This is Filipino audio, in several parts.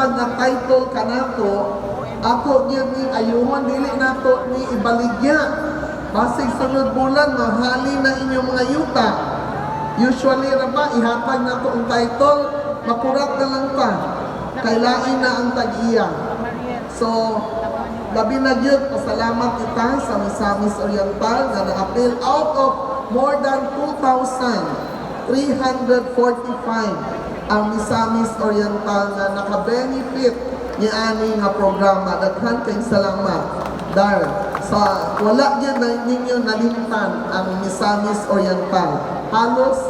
gihatag na title kanato ako gyud ni ayuhon dili nato ni ibaligya. Basig sunod bulan mahali na inyong mga yuta. Usually ra ba ihatag nato ang title makurat na lang ta kailain na ang tag-iya. So labi na gyud pasalamat kita sa Misamis Oriental nga na-appeal out of more than 2,345 ang Misamis Oriental nga naka-benefit ni ani nga programa. Daghan kay salamat. Dar, sa wala gyud na ninyo nalimtan ang Misamis Oriental. Halos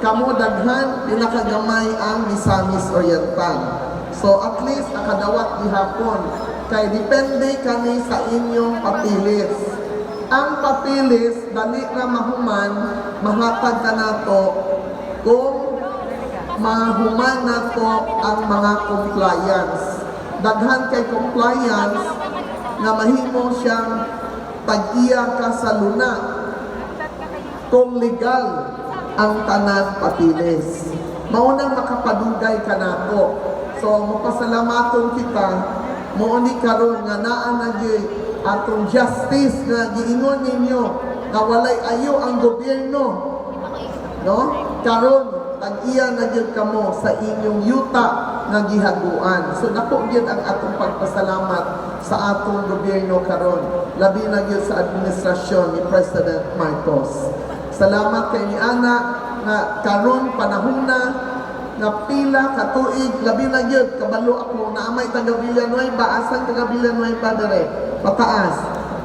kamo daghan pinakagamay ang Misamis Oriental. So at least nakadawat gihapon kay depende kami sa inyong papilis. Ang papilis dali na mahuman mahatag ka nato kung mahuman nato ang mga compliance. Daghan kay compliance nga mahimo siyang tag-iya ka sa luna kung legal ang tanan papilis. Maunang makapadugay ka nato. So, mapasalamaton kita, mooni karon nga naa na atong justice nga giingon ninyo nga walay ayo ang gobyerno. No? Karon tag-iya na gyud kamo sa inyong yuta nga gihaguan. So dako gyud ang atong pagpasalamat sa atong gobyerno karon. Labi na gyud sa administrasyon ni President Marcos. Salamat kay ni Ana nga karon panahon na nga pila ka tuig. Labi na gyud kabalo ako. Na amay taga Villanueva asan taga Villanueva dere? Pataas.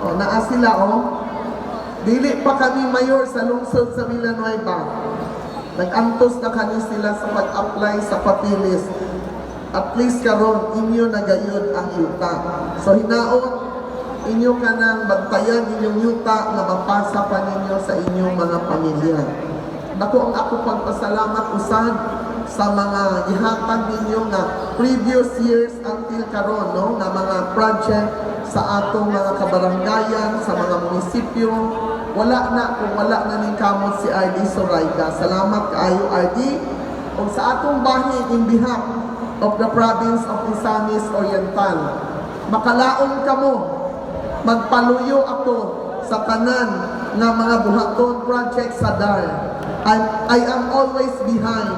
O naa sila oh dili pa kami mayor sa lungsod sa Villanueva nag-antos na kani sila sa pag-apply sa papilis at least karon inyo nagayod ang yuta. So hinaot inyo ka nang bantayan inyong yuta na mapasa pa ninyo sa inyong mga pamilya. Nako ang ako pagpasalamat usad sa mga ihatag ninyo nga previous years until karon no nga mga project sa atong mga kabarangayan sa mga munisipyo wala na kung wala na ning kamot si RD Sorayga salamat kaayo RD ug sa atong bahin in behalf of the province of Misamis Oriental makalaong kamo magpaluyo ako sa tanan nga mga buhaton project sa DAR. I, I am always behind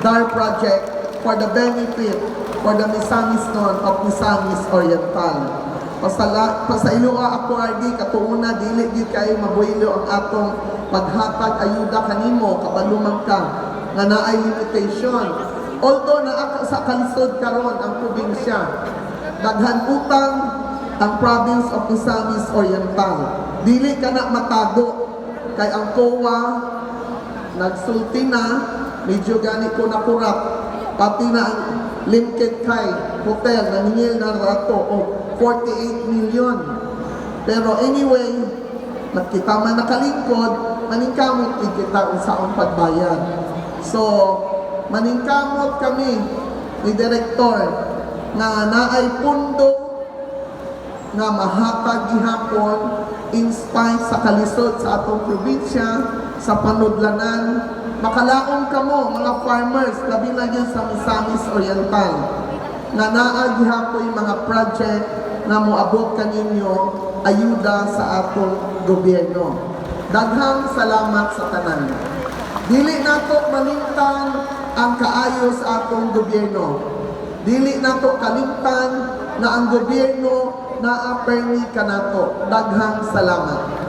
DAR project for the benefit for the Misamis non of Misamis Oriental. Pasala, pasailoa ako RD katuuna dili gid kay mabuhilo ang atong paghatag ayuda kanimo kabalumang ka nga naay limitation. Although naa sa kalisod karon ang probinsya, daghan utang ang province of Misamis Oriental. Dili ka na matago kay ang COA nagsulti na, medyo gani ko nakurap, pati na ang Limkit Kai Hotel, naningil na rato o 48 million. Pero anyway, nakita man nakalingkod, maningkamot kita saan pagbayad. So, maningkamot kami ni Direktor na naay pundo nga mahatag gihapon in spite sa kalisod sa atong probinsya, sa panudlanan, makalaong kamo mga farmers labi na sa Misamis Oriental nga naa gihapoy mga project nga moabot kaninyo ayuda sa atong gobyerno. Daghang salamat sa tanan. Dili nato malimtan ang kaayo sa atong gobyerno. Dili nato kalimtan na ang gobyerno na permi kanato. Daghang salamat.